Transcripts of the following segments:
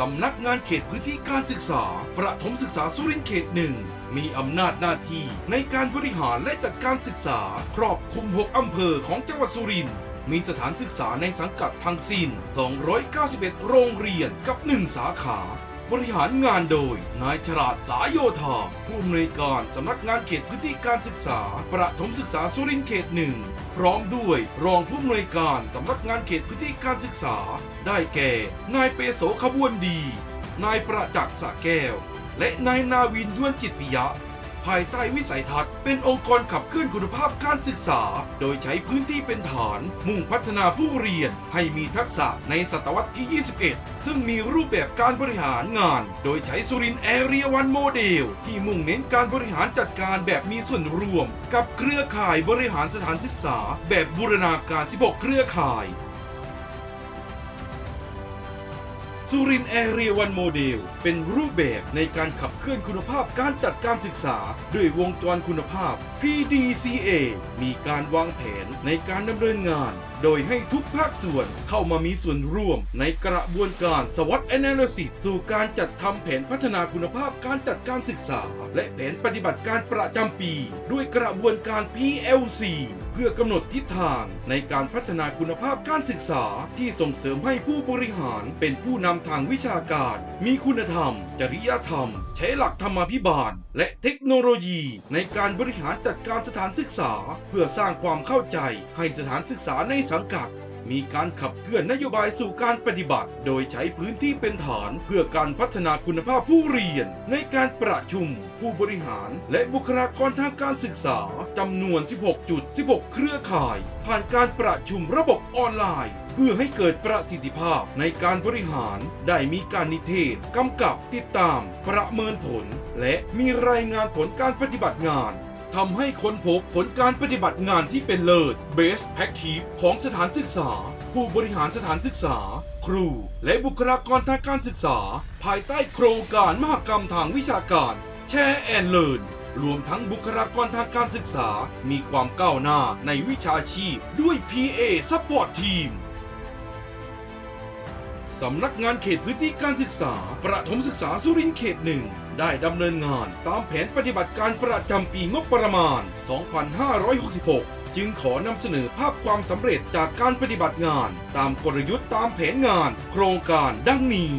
สำนักงานเขตพื้นที่การศึกษา ประถมศึกษาสุรินทร์เขตหนึ่งมีอำนาจหน้าที่ในการบริหารและจัดการศึกษา ครอบคลุม 6 อำเภอของจังหวัดสุรินทร์มีสถานศึกษาในสังกัดทั้งสิ้น 291 โรงเรียนกับ 1 สาขา บริหารงานโดย นายฉลาดสายโยธาผู้อำนวยการสำนักงานเขตพื้นที่การศึกษา ประถมศึกษาสุรินทร์เขตหนึ่งพร้อมด้วยรองผู้อำนวยการสำนักงานเขตพื้นที่การศึกษา ได้แก่ นายเปโสขบวนดี นายประจักษ์สะแก้ว และนายนาวินยวนจิตปิยะ ภายใต้วิสัยทัศน์เป็นองค์กรขับเคลื่อนคุณภาพการศึกษา โดยใช้พื้นที่เป็นฐาน มุ่งพัฒนาผู้เรียนให้มีทักษะในศตวรรษที่ 21 ซึ่งมีรูปแบบการบริหารงาน โดยใช้สุรินแอเรียวันโมเดล ที่มุ่งเน้นการบริหารจัดการแบบมีส่วนรวม กับเครือข่ายบริหารสถานศึกษา แบบบูรณาการ 16 เครือข่าย สุรินแอเรียวันโมเดล เป็นรูปแบบในการขับเคลื่อนคุณภาพการจัดการศึกษา ด้วยวงจรคุณภาพ PDCA มีการวางแผนในการดำเนินงาน โดยให้ทุกภาคส่วนเข้ามามีส่วนร่วมในกระบวนการ SWOT Analysis สู่การจัดทำแผนพัฒนาคุณภาพการจัดการศึกษา และแผนปฏิบัติการประจำปี ด้วยกระบวนการ PLC เพื่อกำหนดทิศทางในการพัฒนาคุณภาพการศึกษาที่ส่งเสริมให้ผู้บริหารเป็นผู้นำทางวิชาการ มีคุณธรรม จริยธรรม ใช้หลักธรรมาภิบาล และเทคโนโลยีในการบริหารจัดการสถานศึกษา เพื่อสร้างความเข้าใจให้สถานศึกษาในสังกัด มีการขับเคลื่อนนโยบายสู่การปฏิบัติ โดยใช้พื้นที่เป็นฐานเพื่อการพัฒนาคุณภาพผู้เรียน ในการประชุม ผู้บริหาร และบุคลากรทางการศึกษาจำนวน 16จุด16 เครือข่าย ผ่านการประชุมระบบออนไลน์ เพื่อให้เกิดประสิทธิภาพในการบริหาร ได้มีการนิเทศกำกับติดตาม ประเมินผล และมีรายงานผลการปฏิบัติงาน ทำให้ค้นพบผลการปฏิบัติงานที่เป็นเลิศ Best Practice ของสถานศึกษา ผู้บริหารสถานศึกษา ครู และบุคลากรทางการศึกษา ภายใต้โครงการมหกรรมทางวิชาการ แชร์แอนเลิร์นรวมทั้งบุคลากรทางการศึกษา มีความก้าวหน้าในวิชาชีพด้วย PA Support Team สำนักงานเขตพื้นที่การศึกษา ประถมศึกษาสุรินทร์เขตหนึ่ง ได้ดำเนินงานตามแผนปฏิบัติการประจำปีงบประมาณ 2566 จึงขอนำเสนอภาพความสำเร็จจากการปฏิบัติงาน ตามกลยุทธ์ตามแผนงาน โครงการดังนี้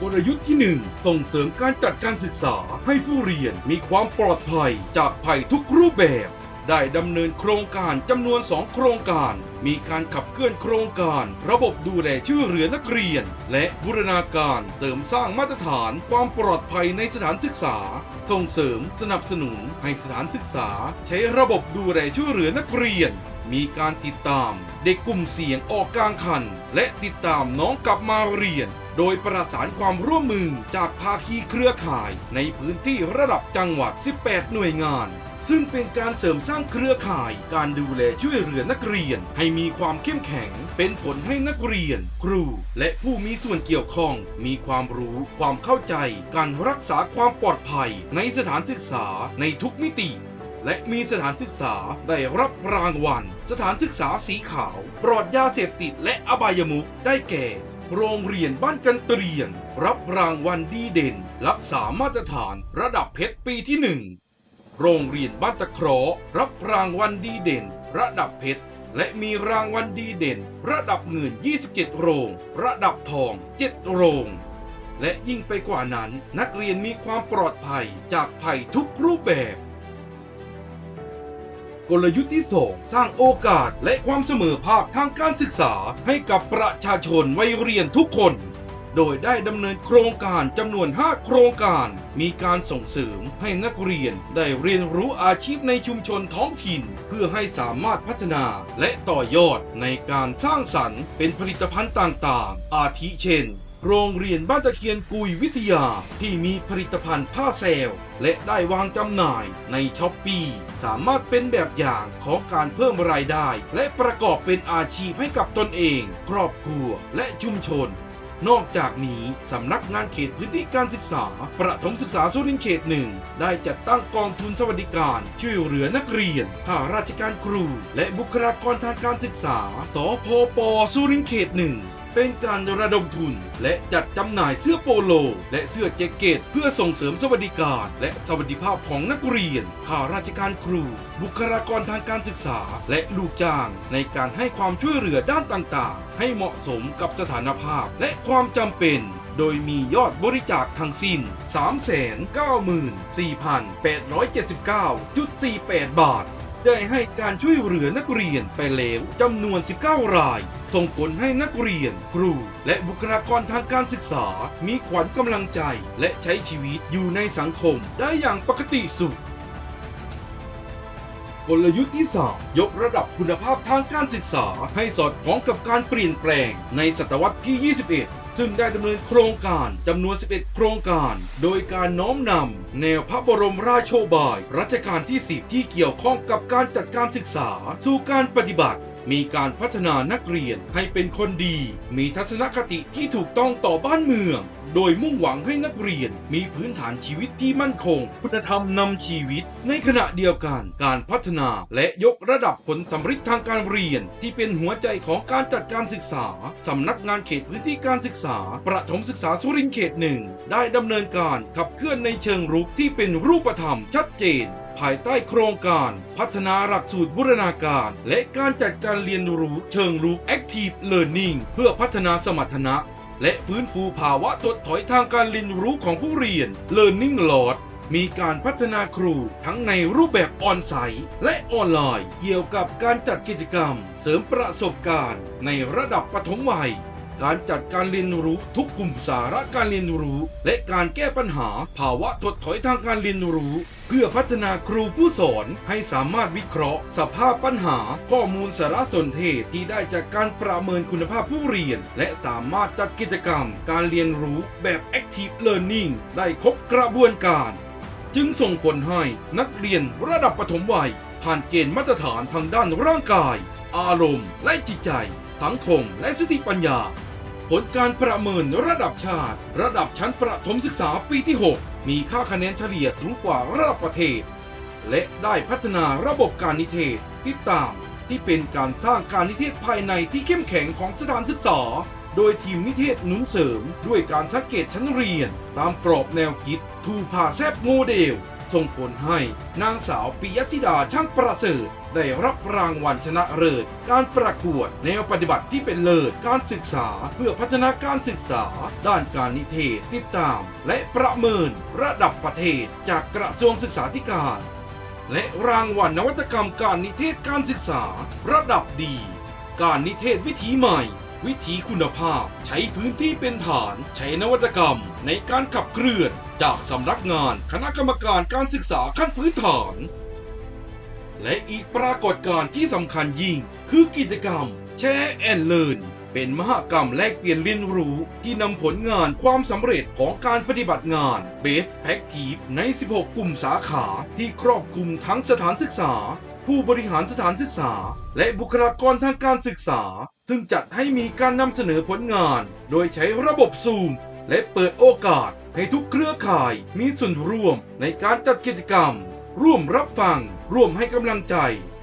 กลยุทธ์ที่ 1 ส่งเสริมการจัดการศึกษาให้ผู้เรียนมีความปลอดภัยจากภัยทุกรูปแบบ ได้ดำเนินโครงการจำนวน 2 โครงการ มีการขับเคลื่อนโครงการ ระบบดูแลช่วยเหลือนักเรียน และบูรณาการเสริมสร้างมาตรฐานความปลอดภัยในสถานศึกษา ส่งเสริมสนับสนุนให้สถานศึกษา ใช้ระบบดูแลช่วยเหลือนักเรียน มีการติดตาม เด็กกลุ่มเสี่ยงออกกลางคัน และติดตามน้องกลับมาเรียน โดยประสานความร่วมมือจากภาคีเครือข่ายในพื้นที่ระดับจังหวัด 18 หน่วยงาน ซึ่งเป็นการเสริมสร้างเครือข่าย การดูแลช่วยเหลือนักเรียน ให้มีความเข้มแข็ง เป็นผลให้นักเรียน ครู และผู้มีส่วนเกี่ยวข้อง มีความรู้ ความเข้าใจ การรักษาความปลอดภัย ในสถานศึกษาในทุกมิติและมีสถานศึกษาได้รับรางวัล สถานศึกษาสีขาว ปลอดยาเสพติดและอบายมุขได้แก่ โรงเรียนบ้านกันเตรียงรับรางวัลดีเด่น รักษามาตรฐานระดับเพชรปีที่หนึ่งโรงเรียนบ้านตะเคราะห์รับรางวัลดีเด่น ระดับเพชรและมีรางวัลดีเด่น ระดับเงิน 27 โรง ระดับทอง 7 โรง และยิ่งไปกว่านั้นนักเรียนมีความปลอดภัยจากภัยทุกรูปแบบ กลยุทธ์ที่ 2 สร้างโอกาสและความเสมอภาคทางการศึกษาให้กับประชาชนวัยเรียนทุกคน โดยได้ดำเนินโครงการจำนวน 5 โครงการ มีการส่งเสริมให้นักเรียนได้เรียนรู้อาชีพในชุมชนท้องถิ่น เพื่อให้สามารถพัฒนาและต่อยอดในการสร้างสรรค์เป็นผลิตภัณฑ์ต่างๆ อาทิเช่น โรงเรียนบ้านตะเคียนกุยวิทยาที่มีผลิตภัณฑ์ผ้าแซล และได้วางจำหน่ายในช้อปปีสามารถเป็นแบบอย่างของการเพิ่มรายได้ และประกอบเป็นอาชีพให้กับตนเอง ครอบครัวและชุมชน นอกจากนี้สำนักงานเขตพื้นที่การศึกษา ประถมศึกษาสุรินทร์เขตหนึ่งได้จัดตั้งกองทุนสวัสดิการ ช่วยเหลือนักเรียนข้าราชการครู และบุคลากรทางการศึกษาสพปสุรินทร์เขตหนึ่ง เป็นการระดมทุน และจัดจำหน่ายเสื้อโปโล และเสื้อแจ็คเก็ต เพื่อส่งเสริมสวัสดิการ และสวัสดิภาพของนักเรียน ข้าราชการครู บุคลากรทางการศึกษา และลูกจ้าง ในการให้ความช่วยเหลือด้านต่างๆ ให้เหมาะสมกับสถานภาพและความจำเป็นโดยมียอดบริจาคทั้งสิ้น 394,879.48 บาท ได้ให้การช่วยเหลือนักเรียนไปแล้วจำนวน 19 ราย ส่งผลให้นักเรียน ครู และบุคลากรทางการศึกษา มีขวัญกำลังใจ และใช้ชีวิตอยู่ในสังคมได้อย่างปกติสุขกลยุทธ์ที่ 3 ยกระดับคุณภาพทางการศึกษาให้สอดคล้องกับการเปลี่ยนแปลงในศตวรรษที่ 21 จึงได้ดำเนินโครงการจำนวน 11 โครงการ โดยการน้อมนำแนวพระบรมราชโชบาย รัชกาลที่ 10 ที่เกี่ยวข้องกับการจัดการศึกษา สู่การปฏิบัติ มีการพัฒนานักเรียนให้เป็นคนดี มีทัศนคติที่ถูกต้องต่อบ้านเมือง โดยมุ่งหวังให้นักเรียนมีพื้นฐานชีวิตที่มั่นคง คุณธรรมนำชีวิต ในขณะเดียวกันการพัฒนาและยกระดับผลสำฤทธิ์ทางการเรียน ที่เป็นหัวใจของการจัดการศึกษา สำนักงานเขตพื้นที่การศึกษา ประถมศึกษาสุรินทร์เขตหนึ่งได้ดำเนินการขับเคลื่อนในเชิงรุกที่เป็นรูปธรรมชัดเจนภายใต้โครงการพัฒนาหลักสูตรบูรณาการ และการจัดการเรียนรู้เชิงรุก Active Learning เพื่อพัฒนาสมรรถนะ และฟื้นฟูภาวะตดถอยทางการเรียนรู้ของผู้เรียน Learning Loss มีการพัฒนาครูทั้งในรูปแบบออนไซต์และออนไลน์ เกี่ยวกับการจัดกิจกรรม เสริมประสบการณ์ในระดับปฐมวัย การจัดการเรียนรู้ทุกกลุ่มสาระการเรียนรู้ และการแก้ปัญหา ภาวะถดถอยทางการเรียนรู้ เพื่อพัฒนาครูผู้สอนให้สามารถวิเคราะห์ สภาพปัญหา ข้อมูลสารสนเทศที่ได้จากการประเมินคุณภาพผู้เรียน และสามารถจัดกิจกรรม การเรียนรู้แบบ Active Learning ได้ครบกระบวนการ จึงส่งผลให้นักเรียนระดับปฐมวัย ผ่านเกณฑ์มาตรฐานทางด้านร่างกาย อารมณ์ และจิตใจ สังคมและสติปัญญา ผลการประเมินระดับชาติ ระดับชั้นประถมศึกษาปีที่ 6 มีค่าคะแนนเฉลี่ยสูงกว่าระดับประเทศ และได้พัฒนาระบบการนิเทศติดตามที่เป็นการสร้างการนิเทศภายในที่เข้มแข็งของสถานศึกษา โดยทีมนิเทศหนุนเสริม ด้วยการสังเกตชั้นเรียน ตามกรอบแนวคิดทูพาแซบโมเดล ส่งผลให้นางสาวปิยธิดาช่างประเสริฐได้รับรางวัลชนะเลิศการประกวดแนวปฏิบัติที่เป็นเลิศการศึกษาเพื่อพัฒนาการศึกษา ด้านการนิเทศติดตาม และประเมินระดับประเทศจากกระทรวงศึกษาธิการ และรางวัลนวัตกรรมการนิเทศการศึกษา ระดับดี การนิเทศวิถีใหม่ วิถีคุณภาพ ใช้พื้นที่เป็นฐาน ใช้นวัตกรรม ในการขับเคลื่อน จากสำนักงานคณะกรรมการการศึกษาขั้นพื้นฐาน และอีกปรากฏการณ์ที่สำคัญยิ่ง คือกิจกรรม แชร์แอนเลิร์นเป็นมหกรรมแลกเปลี่ยนเรียนรู้ที่นำผลงานความสำเร็จของการปฏิบัติงาน Best Practice ใน 16 กลุ่มสาขาที่ครอบคลุมทั้งสถานศึกษา ผู้บริหารสถานศึกษา และบุคลากรทางการศึกษา ซึ่งจัดให้มีการนำเสนอผลงาน โดยใช้ระบบซูม และเปิดโอกาสให้ทุกเครือข่ายมีส่วนร่วมในการจัดกิจกรรม ร่วมรับฟัง ร่วมให้กำลังใจ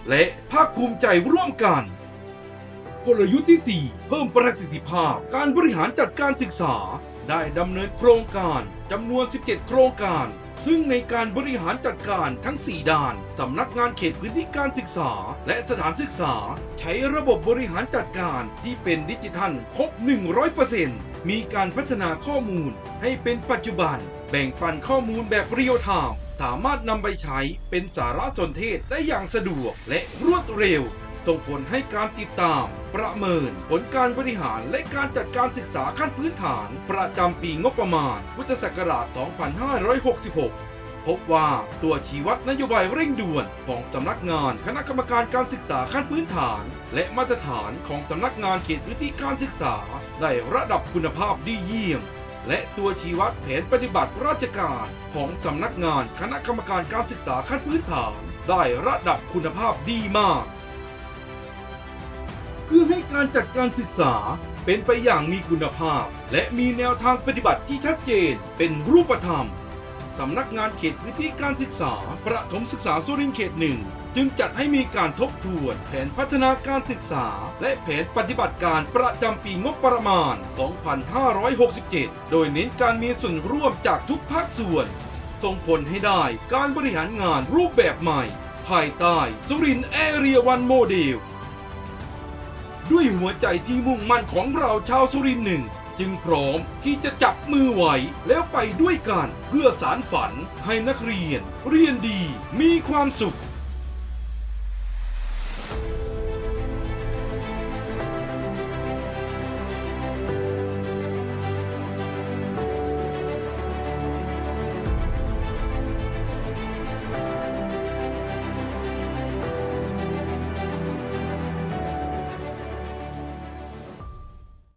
และภาคภูมิใจร่วมกัน กลยุทธ์ที่ 4 เพิ่มประสิทธิภาพการบริหารจัดการศึกษา ได้ดำเนินโครงการจำนวน 17 โครงการ ซึ่งในการบริหารจัดการทั้ง 4 ด้าน สำนักงานเขตพื้นที่การศึกษา และสถานศึกษา ใช้ระบบบริหารจัดการที่เป็นดิจิทัลครบ 100%มีการพัฒนาข้อมูลให้เป็นปัจจุบัน แบ่งปันข้อมูลแบบเรียลไทม์สามารถนำไปใช้เป็นสารสนเทศได้อย่างสะดวกและรวดเร็ว ส่งผลให้การติดตาม ประเมิน ผลการบริหารและการจัดการศึกษาขั้นพื้นฐาน ประจำปีงบประมาณ พุทธศักราช 2566พบว่าตัวชี้วัดนโยบายเร่งด่วนของสำนักงานคณะกรรมการการศึกษาขั้นพื้นฐาน และมาตรฐานของสำนักงานเขตพื้นที่การศึกษาได้ระดับคุณภาพดีเยี่ยม และตัวชี้วัดแผนปฏิบัติราชการของสำนักงานคณะกรรมการการศึกษาขั้นพื้นฐาน ได้ระดับคุณภาพดีมาก พื่อให้การจัดการศึกษาเป็นไปอย่างมีคุณภาพ และมีแนวทางปฏิบัติที่ชัดเจนเป็นรูปธรรมสำนักงานเขตพื้นที่การศึกษา ประถมศึกษาสุรินทร์เขตหนึ่งจึงจัดให้มีการทบทวน แผนพัฒนาการศึกษา และแผนปฏิบัติการประจำปีงบประมาณ 2567 โดยเน้นการมีส่วนร่วมจากทุกภาคส่วน ส่งผลให้ได้การบริหารงานรูปแบบใหม่ ภายใต้สุรินทร์แอเรียวันโมเดล ด้วยหัวใจที่มุ่งมั่นของเราชาวสุรินทร์หนึ่ง จึงพร้อมที่จะจับมือไหวแล้วไปด้วยกัน เพื่อสารฝันให้นักเรียน เรียนดีมีความสุข